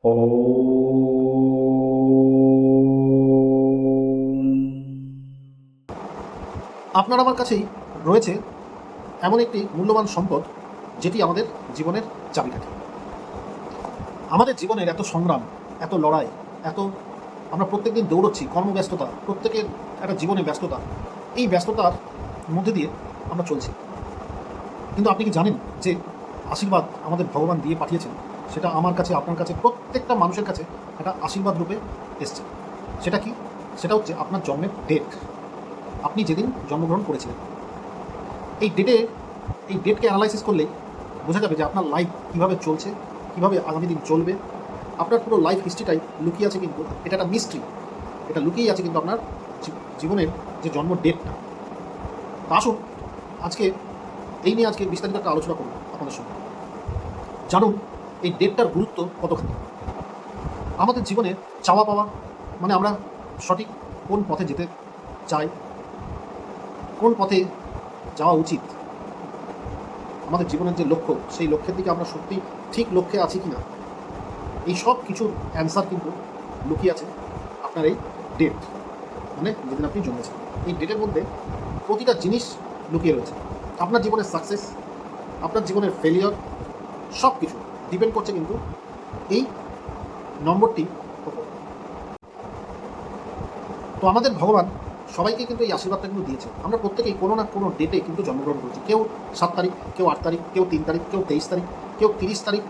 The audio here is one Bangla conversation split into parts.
আপনার আমার কাছেই রয়েছে এমন একটি মূল্যবান সম্পদ, যেটি আমাদের জীবনের চাবিকাঠি। আমাদের জীবনের এত সংগ্রাম, এত লড়াই, এত আমরা প্রত্যেকদিন দৌড়চ্ছি, কর্মব্যস্ততা, প্রত্যেকের একটা জীবনে ব্যস্ততা, এই ব্যস্ততার মধ্যে দিয়ে আমরা চলছি। কিন্তু আপনি কি জানেন যে আশীর্বাদ আমাদের ভগবান দিয়ে পাঠিয়েছেন? সেটা আমার কাছে, আপনার কাছে, প্রত্যেকটা মানুষের কাছে একটা আশীর্বাদ রূপে এসছে। সেটা কি? সেটা হচ্ছে আপনার জন্মের ডেট আপনি যেদিন জন্মগ্রহণ করেছিলেন। এই ডেটে এই ডেটকে অ্যানালাইসিস করলেই বোঝা যাবে যে আপনার লাইফ কীভাবে চলছে, কীভাবে আগামী দিন চলবে। আপনার পুরো লাইফ হিস্ট্রিটাই লুকিয়ে আছে কিন্তু, এটা একটা মিস্ট্রি এটা লুকিয়েই আছে কিন্তু আপনার জীবনের যে জন্ম ডেটটা আসুন, আজকে, এই নিয়ে আজকে বিস্তারিত একটা আলোচনা করব আপনাদের সঙ্গে। জানুন এই ডেটটার গুরুত্ব কতখানি? আমাদের জীবনে চাওয়া পাওয়া মানে আমরা সঠিক কোন পথে যেতে চাই, কোন পথে যাওয়া উচিত, আমাদের জীবনের যে লক্ষ্য, সেই লক্ষ্যের দিকে আমরা সত্যি ঠিক লক্ষ্যে আছি কি না এই সব কিছুর অ্যান্সার কিন্তু লুকিয়ে আছে আপনার এই ডেট মানে যেদিন আপনি জন্মেছেন। এই ডেটের মধ্যে প্রতিটা জিনিস লুকিয়ে রয়েছে। আপনার জীবনের সাকসেস আপনার জীবনের ফেলিয়র সব কিছু ডিপেন্ড করছে কিন্তু এই নম্বরটি। তো আমাদের ভগবান সবাইকে কিন্তু এই আশীর্বাদটা কিন্তু দিয়েছে। আমরা প্রত্যেকেই কোনো না কোনো ডেটে কিন্তু জন্মগ্রহণ করেছি। কেউ সাত তারিখ, কেউ আট তারিখ, কেউ তিন তারিখ, কেউ তেইশ তারিখ, কেউ তিরিশ তারিখ,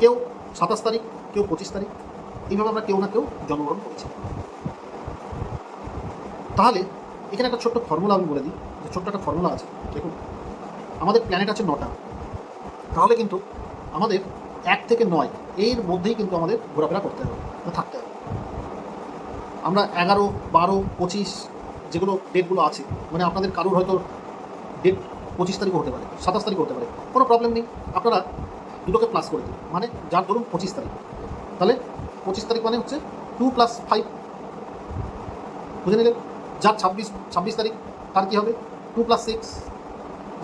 কেউ সাতাশ তারিখ, কেউ পঁচিশ তারিখ, এইভাবে আমরা কেউ না কেউ জন্মগ্রহণ করেছি। তাহলে এখানে একটা ছোট্ট ফর্মুলা আমি বলে দিই। যে ছোট্ট একটা ফর্মুলা আছে। দেখুন, আমাদের প্ল্যানেট আছে নটা। তাহলে কিন্তু আমাদের এক থেকে নয়, এর মধ্যেই কিন্তু আমাদের ঘোরাফেরা করতে হবে থাকতে হবে। আমরা এগারো, বারো, পঁচিশ যেগুলো ডেটগুলো আছে মানে আপনাদের কারোর হয়তো ডেট পঁচিশ তারিখও হতে পারে, সাতাশ তারিখ হতে পারে, কোনো প্রবলেম নেই। আপনারা দুটোকে প্লাস করে দিন মানে যার ধরুন পঁচিশ তারিখ। তাহলে পঁচিশ তারিখ মানে হচ্ছে টু প্লাস ফাইভ বুঝে নিলেন? যার ছাব্বিশ ছাব্বিশ তারিখ, তার কী হবে? টু প্লাস সিক্স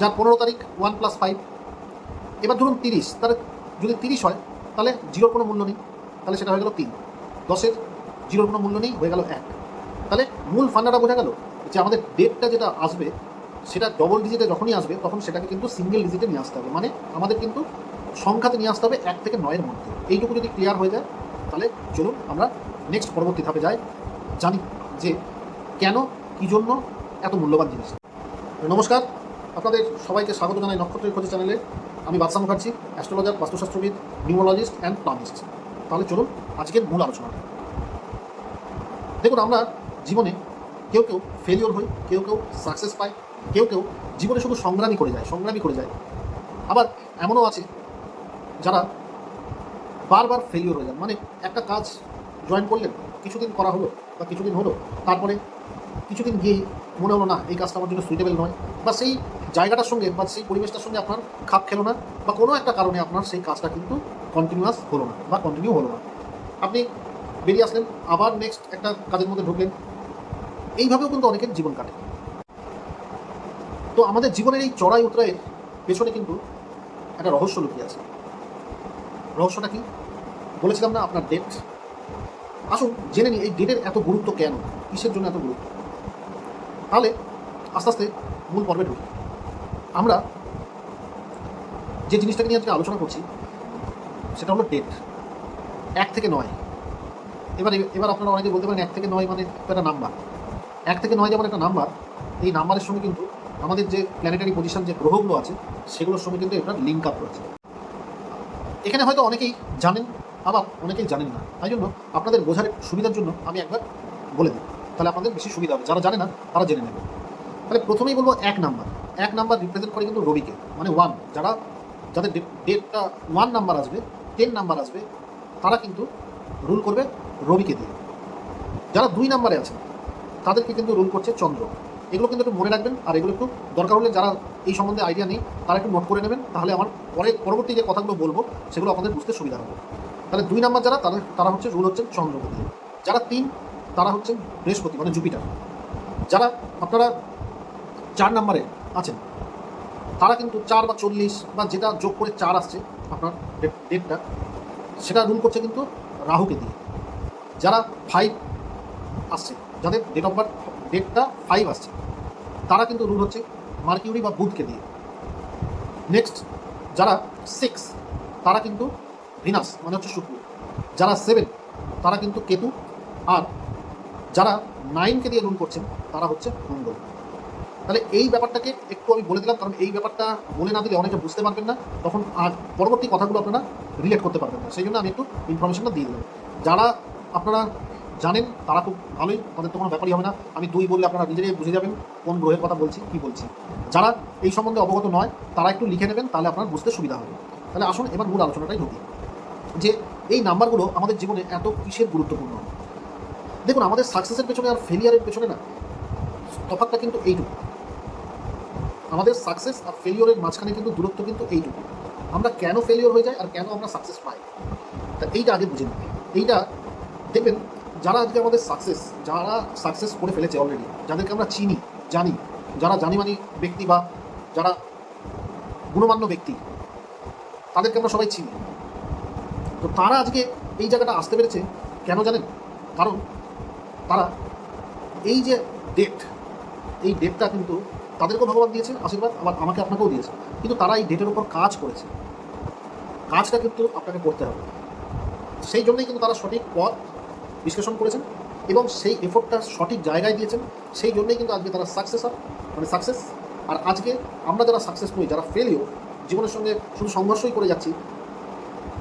যার পনেরো তারিখ ওয়ান প্লাস ফাইভ এবার ধরুন তিরিশ, তাহলে যদি তিরিশ হয়, তাহলে জিরোর কোনো মূল্য নেই। তাহলে সেটা হয়ে গেল তিন। দশের জিরোর কোনো মূল্য নেই, হয়ে গেল এক। তাহলে মূল ফান্ডাটা বোঝা গেল যে আমাদের ডেটটা যেটা আসবে, সেটা ডবল ডিজিটে যখনই আসবে, তখন সেটাকে কিন্তু সিঙ্গেল ডিজিটে নিয়ে আসতে হবে। মানে আমাদের কিন্তু সংখ্যাতে নিয়ে আসতে হবে এক থেকে নয়ের মধ্যে। এইটুকু যদি ক্লিয়ার হয়ে যায়, তাহলে চলুন আমরা নেক্সট পরবর্তী ধাপে যাই, জানি যে কেন, কী জন্য এত মূল্যবান জিনিস। নমস্কার, আপনাদের সবাইকে স্বাগত জানাই নক্ষত্রের খোঁজে চ্যানেলে আমি বাদশা মুখার্জি অ্যাস্ট্রোলজার বাস্তুশাস্ত্রবিদ নিউমোলজিস্ট অ্যান্ড প্লানিস্ট তাহলে চলুন আজকের মূল আলোচনা। দেখুন, আমরা জীবনে কেউ কেউ ফেলিওর হই, কেউ কেউ সাকসেস পায় কেউ কেউ জীবনে শুধু সংগ্রামী করে যায় সংগ্রামী করে যায়। আবার এমনও আছে যারা বারবার ফেলিওর হয়ে যান। মানে একটা কাজ জয়েন করলেন, কিছুদিন করা হলো বা কিছুদিন হলো, তারপরে কিছুদিন গিয়েই মনে হলো, না, এই কাজটা আমার জন্য সুইটেবল নয়। বা সেই জায়গাটার সঙ্গে বা সেই পরিবেশটার সঙ্গে আপনার খাপ খেলো না বা কোনো একটা কারণে আপনার সেই কাজটা কিন্তু কন্টিনিউয়াস হলো না বা কন্টিনিউ হলো না। আপনি বেরিয়ে আসলেন, আবার নেক্সট একটা কাজের মধ্যে ঢুকলেন। এইভাবেও কিন্তু অনেকের জীবন কাটে। তো আমাদের জীবনের এই চড়াই উতরাইয়ের পেছনে কিন্তু একটা রহস্য লুকিয়ে আছে। রহস্যটা কি? বলেছিলাম না আপনার ডেট আসুন, জেনে নিই, এই ডেটের এত গুরুত্ব কেন? কিসের জন্য এত গুরুত্ব? তাহলে আস্তে আস্তে মূল পর্বে ঢুকি। আমরা যে জিনিসটাকে নিয়ে আজকে আলোচনা করছি, সেটা হলো ডেট এক থেকে নয়। এবার এবার আপনারা অনেকে বলতে পারেন এক থেকে নয় মানে একটা নাম্বার এক থেকে নয় যেমন একটা নাম্বার এই নাম্বারের সঙ্গে কিন্তু আমাদের যে প্ল্যানেটারি পজিশন যে গ্রহগুলো আছে, সেগুলোর সঙ্গে কিন্তু এটা লিঙ্ক আপ রয়েছে। এখানে হয়তো অনেকেই জানেন, আবার অনেকেই জানেন না। তাই জন্য আপনাদের বোঝার সুবিধার জন্য আমি একবার বলে দিই। তাহলে আপনাদের বেশি সুবিধা হবে। যারা জানে না, তারা জেনে নেবে। তাহলে প্রথমেই বলব এক নাম্বার এক নাম্বার রিপ্রেজেন্ট করে কিন্তু রবিকে মানে ওয়ান যারা, যাদের ডেটটা ওয়ান নাম্বার আসবে টেন নাম্বার আসবে, তারা কিন্তু রুল করবে রবিকে দিয়ে। যারা দুই নাম্বারে আছে, তাদেরকে কিন্তু রুল করছে চন্দ্র। এগুলো কিন্তু একটু মনে রাখবেন, আর এগুলো একটু দরকার হলে যারা এই সম্বন্ধে আইডিয়া নেই, তারা একটু নোট করে নেবেন, তাহলে আমার পরে পরবর্তী যে কথাগুলো বলব, সেগুলো আপনাদের বুঝতে সুবিধা হবে। তাহলে দুই নাম্বার যারা, তাদের, তারা হচ্ছে রুল হচ্ছেন চন্দ্রকে দিয়ে। যারা তিন, তারা হচ্ছেন বৃহস্পতি মানে জুপিটার। যারা আপনারা চার নাম্বারে আছেন। তারা কিন্তু চার বা চল্লিশ বা যেটা যোগ করে চার আসছে আপনার ডেটটা, সেটা রুল করছে কিন্তু রাহুকে দিয়ে। যারা ফাইভ আসছে, যাদের ডেট অফ বার্থ ডেটটা ফাইভ আসছে, তারা কিন্তু রুল হচ্ছে মার্কিউরি বা বুধকে দিয়ে। নেক্সট যারা সিক্স তারা কিন্তু ভিনাস মানে হচ্ছে শুক্র। যারা সেভেন তারা কিন্তু কেতু। আর যারা নাইনকে দিয়ে রুল করছেন, তারা হচ্ছে মঙ্গল। তাহলে এই ব্যাপারটাকে একটু আমি বলে দিলাম, কারণ এই ব্যাপারটা বলে না দিলে অনেকে বুঝতে পারবেন না। তখন আর পরবর্তী কথাগুলো আপনারা রিলেট করতে পারবেন না। সেই জন্য আমি একটু ইনফরমেশনটা দিয়ে দিলাম। যারা আপনারা জানেন, তারা খুব ভালোই, তাদের তো কোনো ব্যাপারই হবে না। আমি দুই বললে আপনারা নিজেরাই বুঝে যাবেন কোন গ্রহের কথা বলছি, কি বলছি। যারা এই সম্বন্ধে অবগত নয়, তারা একটু লিখে নেবেন, তাহলে আপনার বুঝতে সুবিধা হবে। তাহলে আসুন, এবার মূল আলোচনাটাই ঢুকি। যে এই নাম্বারগুলো আমাদের জীবনে এত কিসের গুরুত্বপূর্ণ? দেখুন, আমাদের সাকসেসের পেছনে আর ফেলিয়ারের পেছনে না, তফাৎটা কিন্তু এইটুকু। আমাদের সাকসেস আর ফেলিওরের মাঝখানে কিন্তু দূরত্ব কিন্তু এইটুকু। আমরা কেন ফেলিওর হয়ে যাই আর কেন আমরা সাকসেস পাই? তা এইটা আগে বুঝে নিই এইটা দেখবেন, যারা আজকে আমাদের সাকসেস যারা সাকসেস করে ফেলেছে অলরেডি যাদেরকে আমরা চিনি, জানি, যারা জানি মানি ব্যক্তি বা যারা গুণমান্য ব্যক্তি, তাদেরকে আমরা সবাই চিনি। তো তারা আজকে এই জায়গাটা আসতে পেরেছে, কেন জানেন? কারণ তারা এই যে ডেট এই ডেটটা কিন্তু তাদেরকেও ভগবান দিয়েছে, আশীর্বাদ, আবার আমাকে আপনাকেও দিয়েছে। কিন্তু তারা এই ডেটের উপর কাজ করেছে। কাজটা কিন্তু আপনাকে করতে হবে। সেই জন্যই কিন্তু তারা সঠিক পথ বিশ্লেষণ করেছেন এবং সেই এফোর্টটা সঠিক জায়গায় দিয়েছেন। সেই জন্যই কিন্তু আজকে তারা সাকসেস মানে সাকসেস আর আজকে আমরা যারা সাকসেস নই, যারা ফেলিও জীবনের সঙ্গে শুধু সংঘর্ষই করে যাচ্ছি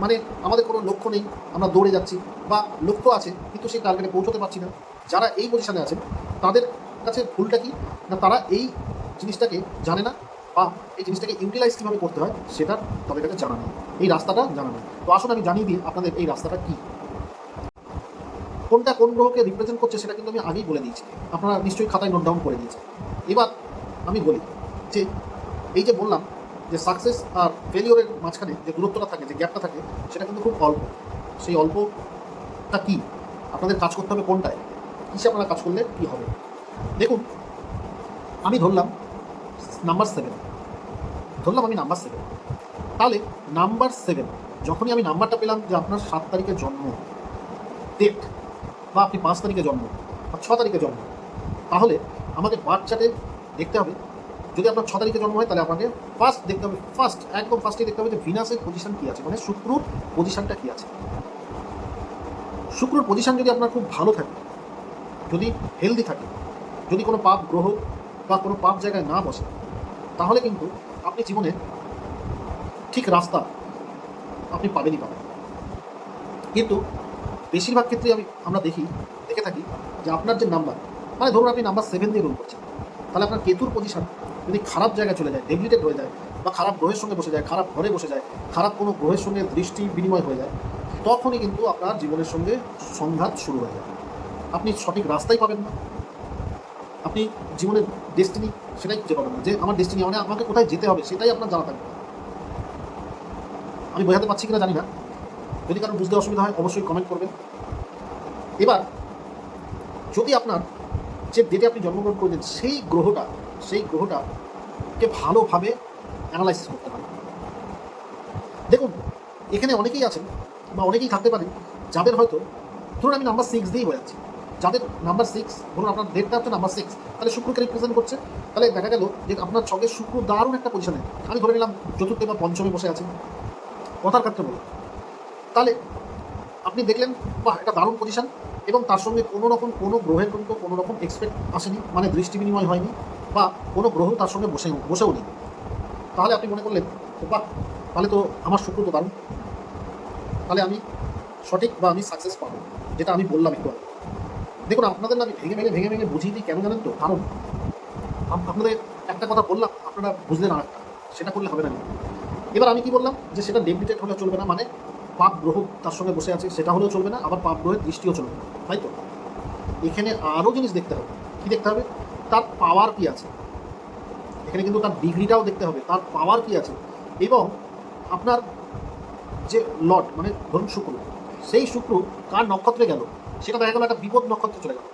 মানে আমাদের কোনো লক্ষ্য নেই, আমরা দৌড়ে যাচ্ছি বা লক্ষ্য আছে, কিন্তু সেই টার্গেটে পৌঁছতে পারছি না। যারা এই পজিশনে আছেন, তাদের কাছে ভুলটা কি? না, তারা এই জিনিসটাকে জানে না বা এই জিনিসটাকে ইউটিলাইজ কীভাবে করতে হয় সেটা তাদের কাছে জানা নেই। এই রাস্তাটা জানা নেই। তো আসুন আমি জানিয়ে দিই আপনাদের এই রাস্তাটা কী। কোনটা কোন গ্রহকে রিপ্রেজেন্ট করছে সেটা কিন্তু আমি আগেই বলে দিয়েছি। আপনারা নিশ্চয়ই খাতায় নোট ডাউন করে দিয়েছেন। এবার আমি বলি যে এই যে বললাম যে সাকসেস আর ফেলিওরের মাঝখানে যে দূরত্বটা থাকে, যে গ্যাপটা থাকে, সেটা কিন্তু খুব অল্প। সেই অল্পটা কী? আপনাদের কাজ করতে হবে কোনটায়? কিসে আপনারা কাজ করলে কী হবে? দেখুন, আমি ধরলাম নাম্বার সেভেন ধরলাম আমি নাম্বার সেভেন তাহলে নাম্বার সেভেন যখনই আমি নাম্বারটা পেলাম যে আপনার সাত তারিখে জন্ম ডেট বা আপনি পাঁচ তারিখে জন্ম, বা ছ তারিখে জন্ম, তাহলে আমাদের বার্থ চার্টে দেখতে হবে। যদি আপনার ছ তারিখে জন্ম হয়, তাহলে আপনাকে ফার্স্ট দেখতে হবে ফার্স্ট একদম ফার্স্টে দেখতে হবে যে ভিনাসের পজিশন কী আছে মানে শুক্রর পজিশনটা কী আছে। শুক্রর পজিশন যদি আপনার খুব ভালো থাকে, যদি হেলদি থাকে যদি কোনো পাপ গ্রহ বা কোনো পাপ জায়গায় না বসে, তাহলে কিন্তু আপনি জীবনে ঠিক রাস্তা আপনি পাবেনই পাবেন। কিন্তু বেশিরভাগ ক্ষেত্রে আমি, আমরা দেখি, দেখে থাকি যে আপনার যে নাম্বার মানে ধরুন আপনি নাম্বার সেভেন দিয়ে রোল করছেন, তাহলে আপনার কেতুর পজিশন যদি খারাপ জায়গায় চলে যায় ডেবিলিটেড হয়ে যায়, বা খারাপ গ্রহের সঙ্গে বসে যায়, খারাপ ঘরে বসে যায়, খারাপ কোনো গ্রহের সঙ্গে দৃষ্টি বিনিময় হয়ে যায়, তখনই কিন্তু আপনার জীবনের সঙ্গে সংঘাত শুরু হয়ে যায়। আপনি সঠিক রাস্তাই পাবেন না। আপনি জীবনের ডেস্টিনি সেটাই খুঁজে পাবেন না। যে আমার ডেস্টিনি মানে আমাকে কোথায় যেতে হবে, সেটাই আপনার জানা থাকবে। আমি বোঝাতে পারছি কিনা জানি না। যদি কারও বুঝতে অসুবিধা হয়, অবশ্যই কমেন্ট করবেন। এবার, যদি আপনার যে ডেটে আপনি জন্মগ্রহণ করলেন সেই গ্রহটা, সেই গ্রহটাকে ভালোভাবে অ্যানালাইসিস করতে হবে দেখুন, এখানে অনেকেই আছেন বা অনেকেই থাকতে পারেন, যাদের হয়তো, ধরুন আমি নাম্বার সিক্স দিয়েই যাচ্ছি যাদের নাম্বার সিক্স ধরুন আপনার ডেটটা হচ্ছে নাম্বার সিক্স তাহলে শুক্রকে রিপ্রেজেন্ট করছে। তাহলে দেখা গেল যে আপনার ছকের শুক্র দারুণ একটা পজিশনে আমি ধরে নিলাম চতুর্থে বা পঞ্চমে বসে আছেন কথার ক্ষেত্রে বলি। তাহলে আপনি দেখলেন, বাহ এটা দারুণ পজিশন এবং তার সঙ্গে কোনো রকম কোনো গ্রহের কিন্তু কোনো রকম এক্সপেক্ট আসেনি মানে দৃষ্টি বিনিময় হয়নি বা কোনো গ্রহ তার সঙ্গে বসে, বসেও নেই। তাহলে আপনি মনে করলেন বাহ, তাহলে তো আমার শুক্র তো দারুণ। তাহলে আমি সঠিক বা আমি সাকসেস পাবো, যেটা আমি বললাম একটু আগে। দেখুন, আপনাদের না আমি ভেঙে ভেঙে ভেঙে ভেঙে বুঝিয়ে দিই কেন জানেন তো? কারণ আপনাদের একটা কথা বললাম, আপনারা বুঝলেন আর একটা, সেটা করলে হবে না এবার আমি কি বললাম? যে সেটা ডেবিটেড হলে চলবে না মানে পাপ গ্রহ তার সঙ্গে বসে আছে, সেটা হলেও চলবে না, আবার পাপ গ্রহের দৃষ্টিও চলবে না, তাই তো? এখানে আরও জিনিস দেখতে হবে। কি দেখতে হবে? তার পাওয়ার কি আছে? এখানে কিন্তু তার ডিগ্রিটাও দেখতে হবে, তার পাওয়ার কি আছে? এবং আপনার যে লট মানে ধরুন শুক্র, সেই শুক্র কার নক্ষত্রে গেল? সেটা দেখা গেল একটা বিপদ নক্ষত্রে চলে গেল।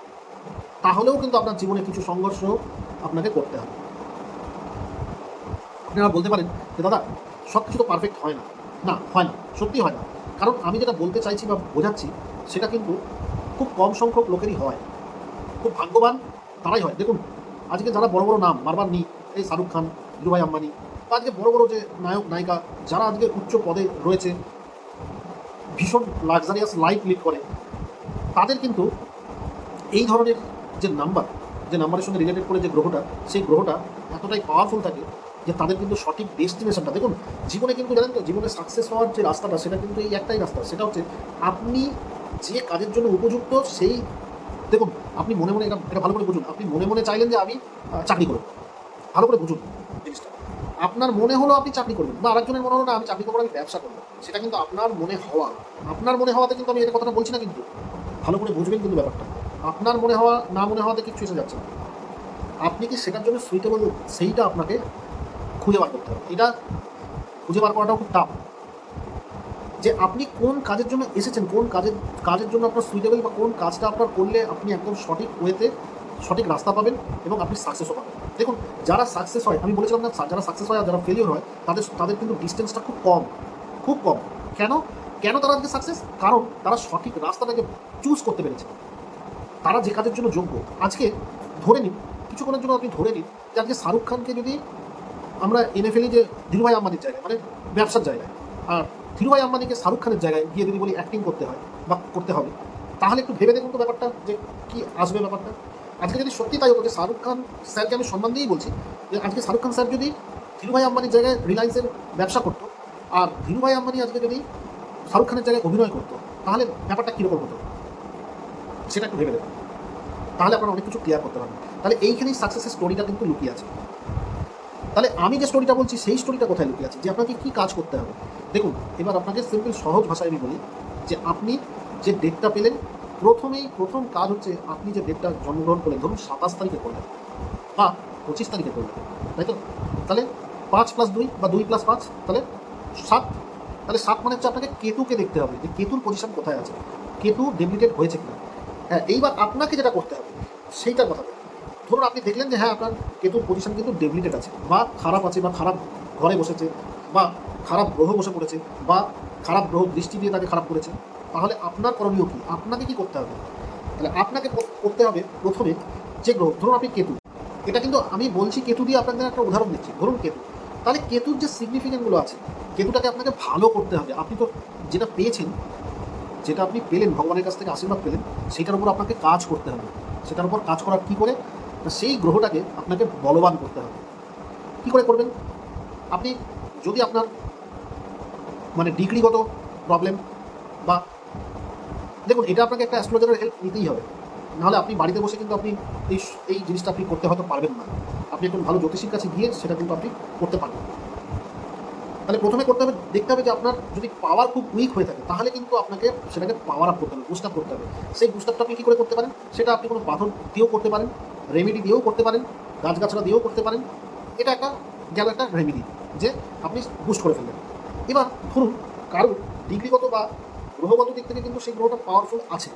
তাহলেও কিন্তু আপনার জীবনে কিছু সংঘর্ষ আপনাকে করতে হবে। আপনারা বলতে পারেন যে, দাদা সব কিছু তো পারফেক্ট হয় না। না, হয় না সত্যি হয় না। কারণ আমি যেটা বলতে চাইছি বা বোঝাচ্ছি, সেটা কিন্তু খুব কম সংখ্যক লোকেরই হয়। খুব ভাগ্যবান তারাই হয়। দেখুন, আজকে যারা বড় বড় নাম, বারবার নি, এই শাহরুখ খান ধীরুভাই আম্বানি, বা আজকে বড় বড় যে নায়ক, নায়িকা, যারা আজকে উচ্চ পদে রয়েছে, ভীষণ লাক্সারিয়াস লাইফ লিড করে তাদের কিন্তু এই ধরনের যে নাম্বার, যে নাম্বারের সঙ্গে রিলেটেড করে যে গ্রহটা, সেই গ্রহটা এতটাই পাওয়ারফুল থাকে যে তাদের কিন্তু সঠিক ডেস্টিনেশনটা দেখুন, জীবনে কিন্তু জানেন তো, জীবনে সাকসেস হওয়ার যে রাস্তাটা, সেটা কিন্তু এই একটাই রাস্তা। সেটা হচ্ছে আপনি যে কাজের জন্য উপযুক্ত, সেই দেখুন, আপনি মনে মনে এটা এটা ভালো করে বুঝুন। আপনি মনে মনে চাইলেন যে আমি চাকরি করব। ভালো করে বুঝুন জিনিসটা। আপনার মনে হলো আপনি চাকরি করবেন, বা আরেকজনের মনে হলো না, আমি চাকরি করব, আমি ব্যবসা করব। সেটা কিন্তু আপনার মনে হওয়া, আপনার মনে হওয়াতে কিন্তু আমি এটা কথাটা বলছি না কিন্তু। ভালো করে বুঝবেন কিন্তু ব্যাপারটা। আপনার মনে হওয়া, না মনে হওয়াতে কিছু এসে যাচ্ছে না। আপনি কি সেটার জন্য সুইটেবল সেইটা আপনাকে খুঁজে বার করতে হবে। এটা খুঁজে বার করাটাও খুব টাফ যে আপনি কোন কাজের জন্য এসেছেন, কোন কাজের কাজের জন্য আপনার সুইটেবল বা কোন কাজটা আপনার করলে আপনি একদম সঠিক ওয়েতে সঠিক রাস্তা পাবেন এবং আপনি সাকসেসও পাবেন। দেখুন, যারা সাকসেস হয়, আমি বলেছিলাম না, যারা সাকসেস হয় আর যারা ফেলিওর হয়, তাদের তাদের কিন্তু ডিস্টেন্সটা খুব কম। খুব কম। কেন? কেন তারা আজকে সাকসেস কারণ তারা সঠিক রাস্তাটাকে চুজ করতে পেরেছে। তারা যে কাজের জন্য যোগ্য, আজকে ধরে নিন, কিছুক্ষণের জন্য আপনি ধরে নিন যে আজকে শাহরুখ খানকে যদি আমরা এনে ফেলি যে ধীরুভাই আম্বানির জায়গায় মানে ব্যবসার জায়গায়, আর ধীরুভাই আম্বানিকে শাহরুখ খানের জায়গায় গিয়ে যদি বলি অ্যাক্টিং করতে হয় বা করতে হবে, তাহলে একটু ভেবে দেখুন তো ব্যাপারটা যে কী আসবে ব্যাপারটা। আজকে যদি সত্যি তাই হতো যে শাহরুখ খান স্যারকে আমি সম্মান দিয়েই বলছি, যে আজকে শাহরুখ খান স্যার যদি ধীরুভাই আম্বানির জায়গায় রিলায়েন্সের ব্যবসা করতো, আর ধীরুভাই আম্বানি আজকে যদি শাহরুখ খানের জায়গায় অভিনয় করতো, তাহলে ব্যাপারটা কীরকম হতো? সেটা একটু ভেবে দেখুন তাহলে আপনারা অনেক কিছু ক্লিয়ার করতে পারবেন। তাহলে এইখানেই সাকসেসের স্টোরিটা কিন্তু লুকিয়ে আছে। তাহলে আমি যে স্টোরিটা বলছি, সেই স্টোরিটা কোথায় লুকিয়ে আছে? যে আপনাকে কী কাজ করতে হবে? দেখুন, এবার আপনাকে সিম্পল সহজ ভাষায় আমি বলি যে আপনি যে ডেটটা পেলেন, প্রথমেই প্রথম কাজ হচ্ছে আপনি যে ডেটটা জন্মগ্রহণ করলেন, ধরুন সাতাশ তারিখে করলেন বা পঁচিশ তারিখে করলেন, তাই তো? তাহলে পাঁচ প্লাস দুই বা দুই প্লাস পাঁচ, তাহলে সাত তাহলে সাত মানে হচ্ছে আপনাকে কেতুকে দেখতে হবে যে কেতুর পজিশন কোথায় আছে? কেতু ডেবিলিটেড হয়েছে কিনা? হ্যাঁ এইবার আপনাকে যেটা করতে হবে, সেইটার কথা ধরুন আপনি দেখলেন যে হ্যাঁ আপনার কেতুর পজিশন কিন্তু ডেবিলিটেড আছে, বা খারাপ আছে, বা খারাপ ঘরে বসেছে, বা খারাপ গ্রহ বসে পড়েছে, বা খারাপ গ্রহ দৃষ্টি দিয়ে তাকে খারাপ করেছে, তাহলে আপনার করণীয় কী? আপনাকে কি করতে হবে? তাহলে আপনাকে করতে হবে প্রথমে যে গ্রহ, ধরুন আপনি কেতু এটা কিন্তু আমি বলছি কেতু দিয়ে আপনাদের একটা উদাহরণ দিচ্ছি। ধরুন কেতু তাহলে কেতুর যে সিগনিফিকেন্টগুলো আছে, কেতুটাকে আপনাকে ভালো করতে হবে। আপনি তো যেটা পেয়েছেন, যেটা আপনি পেলেন, ভগবানের কাছ থেকে আশীর্বাদ পেলেন, সেটার উপর আপনাকে কাজ করতে হবে। সেটার উপর কাজ করার কী করে? সেই গ্রহটাকে আপনাকে বলবান করতে হবে। কী করে করবেন? আপনি যদি আপনার মানে ডিগ্রিগত প্রবলেম বা, দেখুন, এটা আপনাকে একটা অ্যাস্ট্রোলজারের হেল্প নিতেই হবে। নাহলে আপনি বাড়িতে বসে কিন্তু আপনি এই এই জিনিসটা আপনি করতে হয়তো পারবেন না। আপনি একজন ভালো জ্যোতিষীর কাছে গিয়ে সেটা কিন্তু আপনি করতে পারবেন। তাহলে প্রথমে করতে হবে, দেখতে হবে যে আপনার যদি পাওয়ার খুব উইক হয়ে থাকে, তাহলে কিন্তু আপনাকে সেটাকে পাওয়ার আপ করতে হবে বুস্ট আপ করতে হবে। সেই বুস্ট আপটা আপনি কী করে করতে পারেন? সেটা আপনি কোনো পাথর দিয়েও করতে পারেন রেমেডি দিয়েও করতে পারেন, গাছগাছড়া দিয়েও করতে পারেন। এটা একটা গেল একটা রেমেডি যে আপনি বুস্ট করে ফেললেন। এবার ধরুন কারোর ডিগ্রিগত বা গ্রহগত দিক থেকে কিন্তু সেই গ্রহটা পাওয়ারফুল আছে।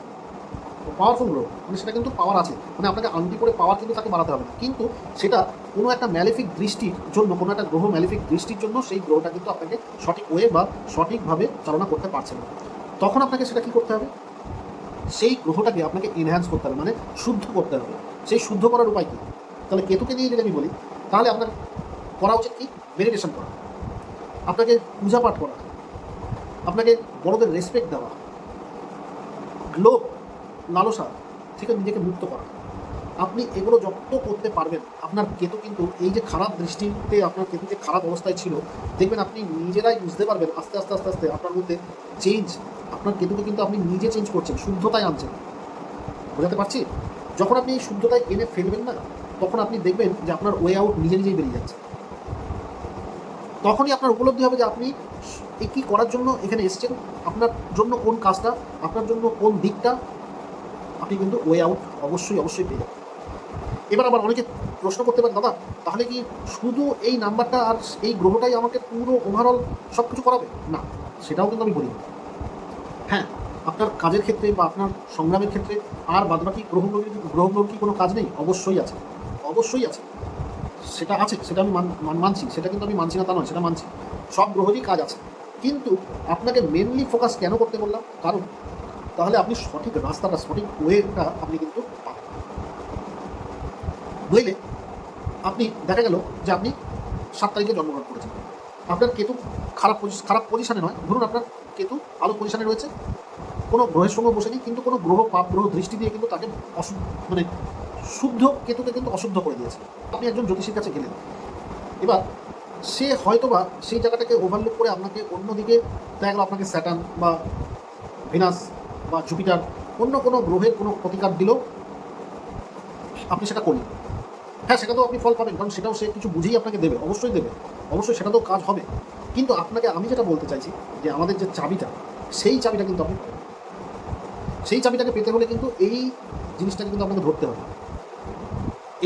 পাওয়ারফুল গ্রহ মানে সেটা কিন্তু পাওয়ার আছে। মানে আপনাকে আংটি করে পাওয়ার কিন্তু তাকে বাড়াতে হবে না। কিন্তু সেটা কোনো একটা ম্যালিফিক দৃষ্টির জন্য, কোনো একটা গ্রহ ম্যালিফিক দৃষ্টির জন্য সেই গ্রহটা কিন্তু আপনাকে সঠিক ওয়ে বা সঠিকভাবে চালনা করতে পারছে না। তখন আপনাকে সেটা কী করতে হবে? সেই গ্রহটাকে আপনাকে এনহ্যান্স করতে হবে মানে শুদ্ধ করতে হবে। সেই শুদ্ধ করার উপায় কী? তাহলে কেতুকে নিয়ে যদি আমি বলি, তাহলে আপনার করা উচিত কি? মেডিটেশন করা। আপনাকে পূজা পাঠ করা। আপনাকে বড়দের রেসপেক্ট দেওয়া। গ্লোব লালসা থেকে নিজেকে মুক্ত করা। আপনি এগুলো যত করতে পারবেন, আপনার কেতু কিন্তু এই যে খারাপ দৃষ্টিতে, আপনার কেতু যে খারাপ অবস্থায় ছিল, দেখবেন আপনি নিজেরাই বুঝতে পারবেন, আস্তে আস্তে আস্তে আস্তে আপনার মধ্যে চেঞ্জ আপনার কেতুকে কিন্তু আপনি নিজে চেঞ্জ করছেন, শুদ্ধতায় আনছেন। বোঝাতে পারছি? যখন আপনি এই শুদ্ধতায় এনে ফেলবেন না, তখন আপনি দেখবেন যে আপনার ওয়ে আউট নিজে নিজেই বেরিয়ে যাচ্ছে। তখনই আপনার উপলব্ধি হবে যে আপনি কী করার জন্য এখানে এসেছেন, আপনার জন্য কোন কাজটা, আপনার জন্য কোন দিকটা আপনি কিন্তু ওয়ে আউট অবশ্যই অবশ্যই পেয়ে যাবেন। এবার আবার অনেকে প্রশ্ন করতে পারেন, দাদা, তাহলে কি শুধু এই নাম্বারটা আর এই গ্রহটাই আমাকে পুরো ওভারঅল সব কিছু করাবে? না, সেটাও কিন্তু আমি বলি হ্যাঁ আপনার কাজের ক্ষেত্রে বা আপনার সংগ্রামের ক্ষেত্রে আর বাদবাকি গ্রহগুলোর গ্রহগুলোর কি কোনো কাজ নেই? অবশ্যই আছে। অবশ্যই আছে। সেটা আছে, সেটা আমি মান- মান- মানছি। সেটা কিন্তু আমি মানছি না, তা নয়, সেটা মানছি। সব গ্রহেরই কাজ আছে। কিন্তু আপনাকে মেনলি ফোকাস কেন করতে বললাম? কারণ তাহলে আপনি সঠিক রাস্তাটা, সঠিক ওয়েটা আপনি কিন্তু পাবেন। নইলে আপনি দেখা গেল যে আপনি সাত তারিখে জন্মগ্রহণ করেছেন। আপনার কেতু খারাপ খারাপ পজিশনে নয়। ধরুন আপনার কেতু ভালো পজিশনে রয়েছে। কোনো গ্রহের সঙ্গে বসেনি, কিন্তু কোনো গ্রহ পাপ গ্রহ দৃষ্টি দিয়ে কিন্তু তাকে অশুদ্ধ মানে শুদ্ধ কেতুকে কিন্তু অশুদ্ধ করে দিয়েছে। আপনি একজন জ্যোতিষীর কাছে গেলেন। এবার সে হয়তোবা সেই জায়গাটাকে ওভারলুক করে আপনাকে অন্যদিকে দেখা গেলো আপনাকে স্যাটার্ন বা ভিনাস বা জুপিটার অন্য কোনো গ্রহের কোনো প্রতিকার দিলেও আপনি সেটা করলেন হ্যাঁ সেটাতেও আপনি ফল পাবেন, কারণ সেটাও সে কিছু বুঝেই আপনাকে দেবে, অবশ্যই দেবে, অবশ্যই সেটাতেও কাজ হবে কিন্তু আপনাকে আমি যেটা বলতে চাইছি, যে আমাদের যে চাবিটা, সেই চাবিটা কিন্তু আপনি। সেই চাবিটাকে পেতে হলে কিন্তু এই জিনিসটাকে কিন্তু আপনাকে ধরতে হবে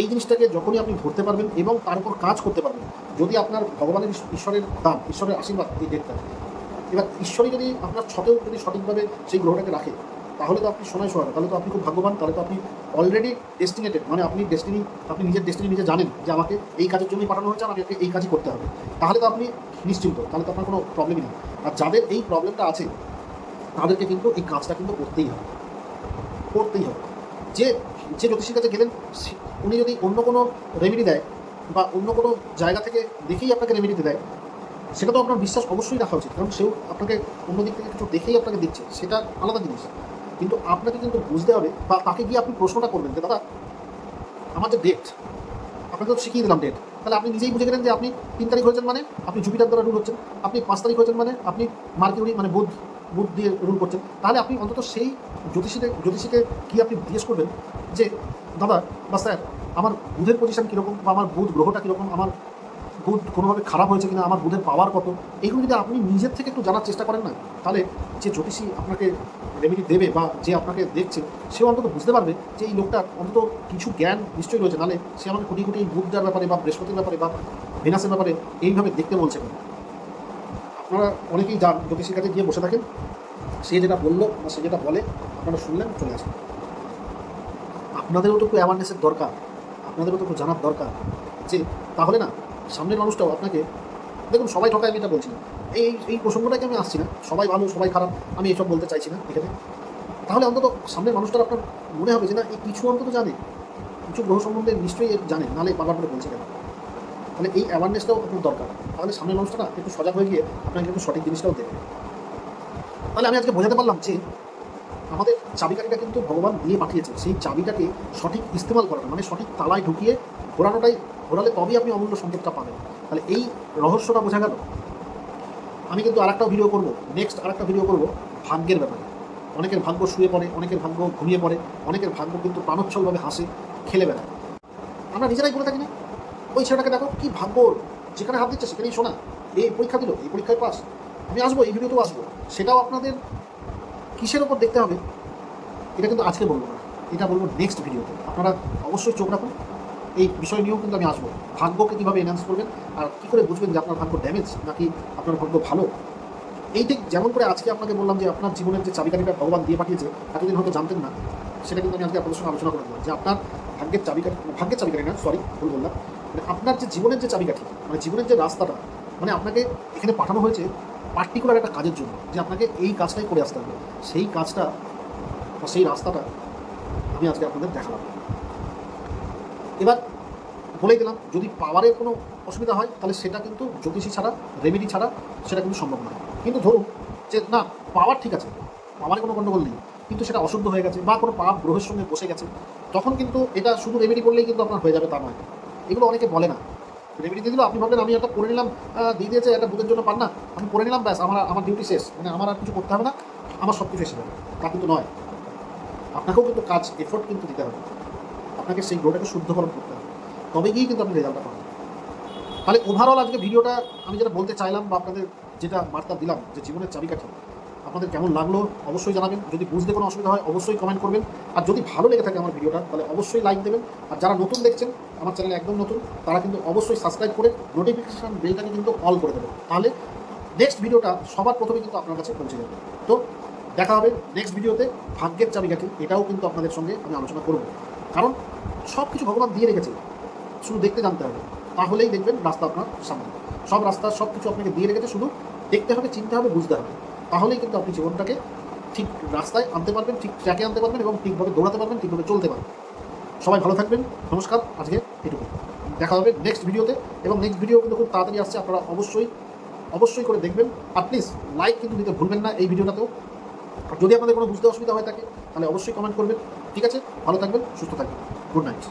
এই জিনিসটাকে যখনই আপনি ধরতে পারবেন এবং তার উপর কাজ করতে পারবেন, যদি আপনার ভগবানের ঈশ্বরের দান, ঈশ্বরের আশীর্বাদ এই ডেটটা এবার ঈশ্বরই যদি আপনার ছকেও যদি সঠিকভাবে সেই গ্রহটাকে রাখে, তাহলে তো আপনি সময় সোহাগ তাহলে তো আপনি খুব ভাগ্যবান, তাহলে তো আপনি অলরেডি ডেস্টিনেটেড মানে আপনি ডেস্টিনি আপনি নিজের ডেস্টিনি নিজে জানেন যে আমাকে এই কাজের জন্যই পাঠানো হয়েছে, আমাকে এই কাজই করতে হবে। তাহলে তো আপনি নিশ্চিন্ত, তাহলে তো আপনার কোনো প্রবলেমই নেই। আর যাদের এই প্রবলেমটা আছে, তাদেরকে কিন্তু এই কাজটা কিন্তু করতেই হবে। করতেই হবে। যে যে জ্যোতিষীর কাছে গেলেন উনি যদি অন্য কোনো রেমেডি দেয় বা অন্য কোনো জায়গা থেকে দেখেই আপনাকে রেমেডিতে দেয় সেটা তো আপনার বিশ্বাস অবশ্যই রাখা উচিত, কারণ সেও আপনাকে অন্য দিক থেকে কিছু দেখেই আপনাকে দিচ্ছে সেটা আলাদা জিনিস। কিন্তু আপনাকে কিন্তু বুঝতে হবে বা তাকে গিয়ে আপনি প্রশ্নটা করবেন যে, দাদা, আমার যে ডেট আপনাকে তো শিখিয়ে দিলাম ডেট তাহলে আপনি নিজেই বুঝে গেলেন যে আপনি তিন তারিখ হয়েছেন মানে আপনি জুপিটার দ্বারা রুল হচ্ছেন আপনি পাঁচ তারিখ হয়েছেন মানে আপনি মার্কিউরি মানে বুধ বুধ দিয়ে রুল করছেন। তাহলে আপনি অন্তত সেই জ্যোতিষীকে জ্যোতিষীকে কি আপনি জিজ্ঞেস করবেন যে, দাদা বা স্যার আমার বুধের পজিশন কীরকম বা আমার বুধ গ্রহটা কীরকম, আমার বুধ কোনোভাবে খারাপ হয়েছে কিনা, আমার বুধের পাওয়ার কত এইগুলো যদি আপনি নিজের থেকে একটু জানার চেষ্টা করেন না, তাহলে যে জ্যোতিষী আপনাকে রেমেডি দেবে বা যে আপনাকে দেখছে সে অন্তত বুঝতে পারবে যে এই লোকটার অন্তত কিছু জ্ঞান নিশ্চয়ই রয়েছে। নাহলে সে আমাকে কোটি কোটি বুধটার ব্যাপারে বা বৃহস্পতির ব্যাপারে বা ভেনাসের ব্যাপারে এইভাবে দেখতে বলছে কেন আপনারা অনেকেই যান জ্যোতিষীর কাছে গিয়ে বসে থাকেন। সে যেটা বলল বা সে যেটা বলে, আপনারা শুনলেন, চলে আসেন। আপনাদেরও তো একটু অ্যাওয়ারনেসের দরকার, আপনাদেরও তো একটু জানার দরকার যে তাহলে না সামনের মানুষটাও আপনাকে, দেখুন সবাই ঠকায় আমি এটা বলছি না। এই এই প্রসঙ্গটাকে আমি আসছি না। সবাই ভালো, সবাই খারাপ, আমি এসব বলতে চাইছি না এখানে। তাহলে অন্তত সামনের মানুষটার আপনার মনে হবে যে না, এই কিছু অন্তত জানে। কিছু গ্রহ সম্বন্ধে নিশ্চয়ই জানে, নাহলে বারবার করে বলছে কেন? তাহলে এই অ্যাওয়ারনেসটাও আপনার দরকার। তাহলে সামনের মানুষটা একটু সজাগ হয়ে গিয়ে আপনাকে একটু সঠিক জিনিসটাও দেবে তাহলে আমি আজকে বোঝাতে পারলাম যে আমাদের চাবিকাঠিটা কিন্তু ভগবান দিয়ে পাঠিয়েছে সেই চাবিটাকে সঠিক ইস্তেমাল করাটা মানে সঠিক তালায় ঢুকিয়ে ঘোরানোটাই ঘোরালে তবেই আপনি অমূল্য সম্পদটা পাবেন। তাহলে এই রহস্যটা বোঝা গেল। আমি কিন্তু আরেকটা ভিডিও করব। নেক্সট আরেকটা ভিডিও করব ভাগ্যের ব্যাপারে। অনেকের ভাগ্য শুয়ে পড়ে, অনেকের ভাগ্য ঘুমিয়ে পড়ে, অনেকের ভাগ্য কিন্তু প্রাণোচ্ছলভাবে হাসে, খেলে বেড়ায়। আমরা নিজেরাই বলে থাকি না? ওই ছেলেটাকে দেখো কি ভাগ্য যেখানে হাত দিচ্ছে সেখানেই শোনা। এই পরীক্ষা দিল, এই পরীক্ষায় পাস। আমি আসব, এই ভিডিওতেও আসব। সেটাও আপনাদের কিসের ওপর দেখতে হবে? এটা কিন্তু আজকে বলব না। এটা বলব নেক্সট ভিডিওতে আপনারা অবশ্যই চোখ রাখুন। এই বিষয় নিয়েও কিন্তু আমি আসব। ভাগ্যকে কীভাবে এনহান্স করবেন আর কী করে বুঝবেন যে আপনার ভাগ্য ড্যামেজ নাকি আপনার ভাগ্য ভালো? এই ঠিক যেমন করে আজকে আপনাকে বললাম যে আপনার জীবনের যে চাবিকাঠিটা ভগবান দিয়ে পাঠিয়েছে, এতদিন হয়তো জানতেন না। সেটা কিন্তু আমি আজকে আপনাদের সঙ্গে আলোচনা করে দিলাম যে আপনার ভাগ্যের চাবিকাঠি ভাগ্যের চাবিকাঠি না সরি ভুল বললাম। মানে আপনার যে জীবনের যে চাবিকাঠি মানে জীবনের যে রাস্তাটা মানে আপনাকে এখানে পাঠানো হয়েছে পার্টিকুলার একটা কাজের জন্য, যে আপনাকে এই কাজটাই করে আসতে হবে, সেই কাজটা বা সেই রাস্তাটা আমি আজকে আপনাদের দেখালাম। এবার বলে দিলাম, যদি পাওয়ারের কোনো অসুবিধা হয়, তাহলে সেটা কিন্তু জ্যোতিষী ছাড়া রেমেডি ছাড়া সেটা কিন্তু সম্ভব নয়। কিন্তু ধরুন যে, না, পাওয়ার ঠিক আছে, পাওয়ারে কোনো গণ্ডগোল নেই, কিন্তু সেটা অশুদ্ধ হয়ে গেছে বা কোনো পাপ গ্রহের সঙ্গে বসে গেছে, তখন কিন্তু এটা শুধু রেমেডি করলেই কিন্তু আপনার হয়ে যাবে, তা নয়। এগুলো অনেকে বলে না। রেমেডি দিয়ে দিল, আপনি ভাবলেন আমি একটা করে নিলাম দিয়ে দিয়েছে, একটা বুধের জন্য পান না আমি করে নিলাম, ব্যাস, আমার আমার ডিউটি শেষ মানে আমার আর কিছু করতে হবে না, আমার সব কিছু এসে যাবে। তা কিন্তু নয়। আপনাকেও কিন্তু কাজ এফোর্ট কিন্তু দিতে হবে। আপনাকে সেই গ্রোটাকে শুদ্ধকরণ করতে হবে। তবে গিয়েই কিন্তু আপনি রেজাল্টটা পাবেন। তাহলে ওভারঅল আজকে ভিডিওটা, আমি যেটা বলতে চাইলাম বা আপনাদের যেটা বার্তা দিলাম, যে জীবনের চাবিকাঠি, আপনাদের কেমন লাগল, অবশ্যই জানাবেন। যদি বুঝতে কোনো অসুবিধা হয়, অবশ্যই কমেন্ট করবেন। আর যদি ভালো লেগে থাকে আমার ভিডিওটা, তাহলে অবশ্যই লাইক দেবেন। আর যারা নতুন দেখছেন আমার চ্যানেল একদম নতুন, তারা কিন্তু অবশ্যই সাবস্ক্রাইব করে নোটিফিকেশান বেলটাকে কিন্তু অল করে দেবেন তাহলে নেক্সট ভিডিওটা সবার প্রথমে কিন্তু আপনার কাছে পৌঁছে যাবে। তো দেখা হবে নেক্সট ভিডিওতে ভাগ্যের চাবিকাঠি, এটাও কিন্তু আপনাদের সঙ্গে আমি আলোচনা করব। কারণ সব কিছু ভগবান দিয়ে রেখেছে, শুধু দেখতে জানতে হবে। তাহলেই দেখবেন রাস্তা আপনার সামনে। সব রাস্তা সব কিছু আপনাকে দিয়ে রেখেছে, শুধু দেখতে হবে, চিনতে হবে, বুঝতে হবে। তাহলেই কিন্তু আপনি জীবনটাকে ঠিক রাস্তায় আনতে পারবেন, ঠিক ট্র্যাকে আনতে পারবেন এবং ঠিকভাবে দৌড়াতে পারবেন, ঠিকভাবে চলতে পারবেন। সবাই ভালো থাকবেন, নমস্কার, আজকে এটুকু। দেখা হবে নেক্সট ভিডিওতে এবং নেক্সট ভিডিও কিন্তু খুব তাড়াতাড়ি আসছে, আপনারা অবশ্যই অবশ্যই করে দেখবেন। আর প্লিজ লাইক কিন্তু দিতে ভুলবেন না এই ভিডিওটাতেও যদি আপনাদের কোনো বুঝতে অসুবিধা হয়ে থাকে, তাহলে অবশ্যই কমেন্ট করবেন। ঠিক আছে, ভালো থাকবেন, সুস্থ থাকবেন। Good night